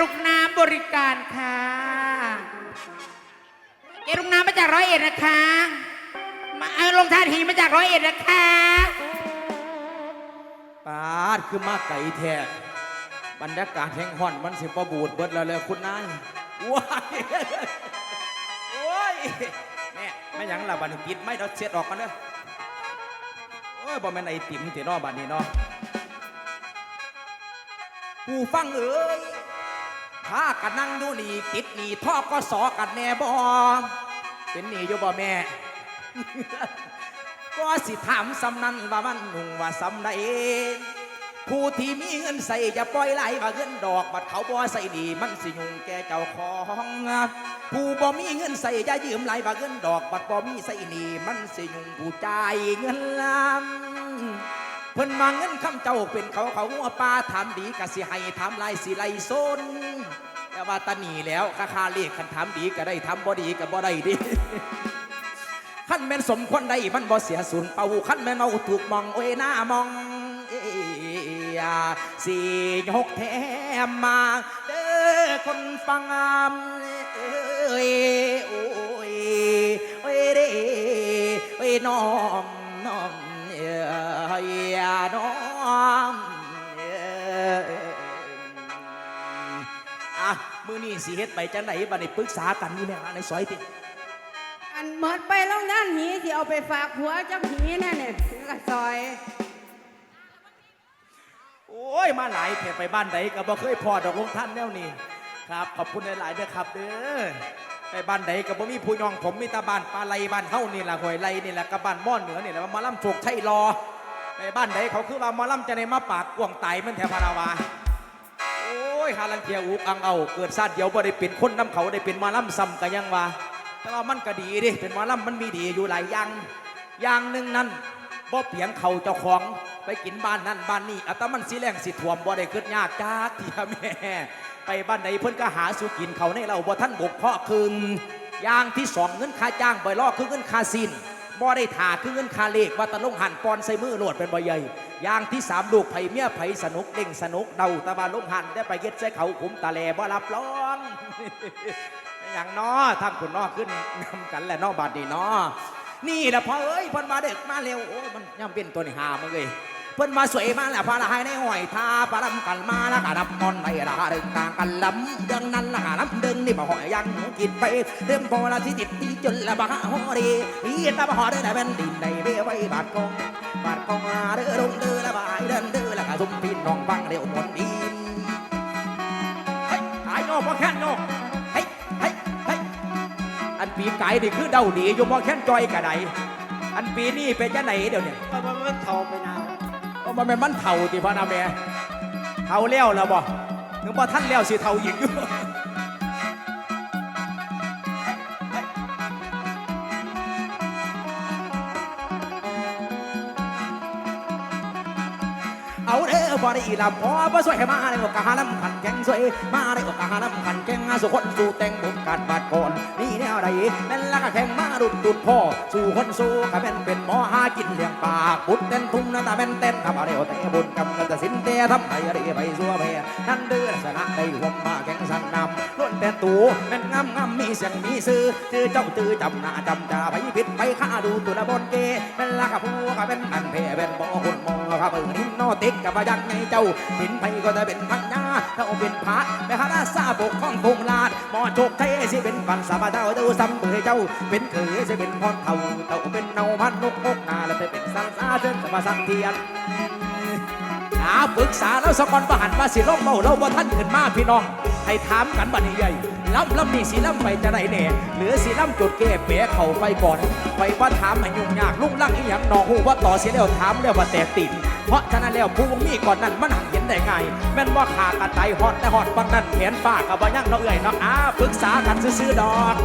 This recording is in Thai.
ลูกน้ำบริการค่ะเอลูกน้ำมาจากร้อยเอ็ดนะคะมาเอาลงทานหีมาจากร้อยเอ็ดนะคะปาดคือมาไก่แท้บรรยากาศแห่งห่อนมันสิประบูดเบิดแล้วเลยคุณนายว้ายโอ้ยแม่ไม่ยังละบัดนปิดไม่เราเช็ดออกกันเด้อโอ้ยบ่แม่นไอติมติเนอบัดนี้เนาะผู้ฟังเอ้ย ถ้ากันนั่งดูนี่ติดหนี่ท่อก็สอกันแน่บ่เป็นหนี่อยู่บ่แม่ ก็สิถามสำนันว่ามันหนุ่งว่าสำใดผู้ที่มีเงินใส่จะปล่อยไหลว่าเงินดอกบัดเขาบ่ใส่ดีมันสิยุ่งแกเจ้าของผู้บ่มีเงินใส่จะยืมไหลว่าเงินดอกบัดบ่มีใส่ดีมันสิยุ่งผู้ใจเงินลำ เพิ่นมาเงินคำเจ้าเป็นเขาเขาหัวปลาถามดีกะสิให้ถามลายสิไลโซนแต่ว่าตาหนีแล้วคาคาเลขคันถามดีก็ได้ถามบ่ดีก็บ่ได้ดิขั้นแม่นสมควรได้มันบ่เสียสูญเป่าขั้นแม่นเอาถูกมองโอ้ยหน้ามองเอ้ยสี่ยกแถมมาเด้อคนฟังเอ้ยโอ้ยโอ้ยเด้โอ้ยน้อง น้องเอ้ยอะมื้อนี้สิเฮ็ดไปจังไดบัดนี้ปรึกษากันอยู่แน่ในซอยติอันหมดไปลงด้านหีที่เอาไปฝากผัวเจ้าหีนั่นเนี่ยกระซอย โอ้ย มาหลายแผ่ไปบ้านใดก็บ่เคยพอดอกลงท่านแนวนี้ครับ ขอบคุณหลายๆเด้อครับเด้อไปบ้านใดก็บ่มีผู้ยองผมมีแตาบ้านปลาไหลบ้านเฮานี่ล่ะหอยไหลนี่แหละกับบ้านม่อนเหนือนี่แหละว่าหมาล่ำโชคชัยรอ ไปบ้านใดเขาคือว่าหมาล่ำจะได้มาปากกวงไตมันแถวพาราวาโอ้ยหาลังเทียอุกอังเอาเกิดชาติเดียวบ่ได้เป็นคนน้ำเขาได้เป็นหมาล่ำซ้ำกันยังว่าแต่ว่ามันก็ดีดิเป็นหมาล่ำมันมีดีอยู่หลายอย่างอย่างหนึ่งนั้นบ่เปียงเขาเจ้าของไปกินบ้านนั่นบ้านนี่อัตมันสิแรงสิถ่วมบ่ได้เกิดยากจ้าเทียแม่ไปบ้านใดเพิ่นก็หาสู่กินเขาในเราบ่ท่านบกเพาะคืนอย่างที่สองเงินค่าจ้างบ่ล่อคือเงินค่าสิน บ่ได้ถ่าคือเงินคาเลกว่าตะลงหันปอนใส่มือโหลดเป็นบ่ใหญ่อย่างที่สามลูกไผ่เมียไผ่สนุกเด้งสนุกเดาตะบาลงหันได้ไปเย็ดใส่เขาขุมตาแลบ่รับรองอย่างน้อทั้งคุณน้อขึ้นนำกันแหละน้อบาดดีน้อนี่ละพ่อเอ้ยพ่นมาเด็กมาเร็วโอ้ยมันย่ำเป็นตัวนี่หามึงเลย เพิ่นมาสวยมาแหละพาละให้ในห้อยทาปลาลำกันมาละกะนับมอนในละดินกลางกันลำเดิงนั้นละกะนับเดิงนี่บ่หอยยังกินไปเริ่มพอละที่จิตตีจนละบ่หาหอดีอีตาบ่หอเด้อละเป็นดินในเบ้ไว้บาดกองบาดกองเด้อลงเด้อละบายเดินเด้อละกะซุ่มพี่น้องฟังเร็วมนดินเฮ้ยหายโง่บ่แค่นโง่เฮ้ยเฮ้ยเฮ้ยอันปีไก่นี่คือเดาดีอยู่มอแค้นจอยกะไดอันปีนี้เป็นจะไหนเดี๋ยวเนี่ยมันมันมันเท่าไปนาว เอามันเป็นมันเท่าติพานาแม่เท่าแล้วแล้วบ่ถึงบ่ท่านแล้วสิเท่าอีกอยู่เอาเด้ บ่ได้อีลำพอบ่สวยให้มาได้โอกาสลำขันแข่งสวยมาได้โอกาสลำขันแข่งสู่คนสู่แต่งบุกการบาดก่อนนี่แนวใดแม่นละก็แข่งมาดุดดุดพ่อสู่คนสู่ก็แม่นเป็นหมอหากินเลี้ยงปากบุดเต้นทุ่งนั่นตาแม่นเต้นทำอะไรแต่บุญกำกันแต่สินเตทำไปอะไรไปสัวแม่นั่นเด้อชนะได้รวมมาแข่งสันนำล้วนแต่ตูแม่นงามงามมีเสียงมีซื้อชื่อเจ้าตื้อจำหน้าจำจ่าไปผิดไปฆ่าดูตัวละบนเกแม่นละกับผู้ก็เป็นอันเพเป็นบ่คนมองครับเออนิ่นอติกกับยังไงเจ้าหินไปก็จะเป็นพันยาถ้าเอาเป็นพระแม่ฮาราซาปกข้องคงลาดหมอโชคไทยสิเป็นปันสาบาเจ้าเจ้าซ้ำเบื่อเจ้า เป็นเขยสิเป็นพรเท่าเต่าเป็นเนาพันนกนกนาแล้วจะเป็นสังสาเชิญสมาสังเทียนอาปรึกษาแล้วสกอนประหันว่าสิลงเมาเราบ่ท่านขึ้นมาพี่น้อง ให้ถามกันบัดนี้ใหญ่ล้ำล้ำนี่สีล้ำไปจะได้แน่หรือสีล้ำจุดเก้เป๋เข่าไปก่อนไปว่าถามให้ยุ่งยากลุงลังอีหยังนองหูว่าต่อเสียแล้วถามแล้วว่าแตกติด เพราะฉะนั้นแล้วผู้มีก่อนนั้นมันหักเห็นได้ไงายแม่นว่าขากระไตฮอดแต่ฮอดบางนั้นแขนฝ้ากับบ่ยังเนาเอื่อยเนาะอ้าปรึกษากันซื้อๆดอก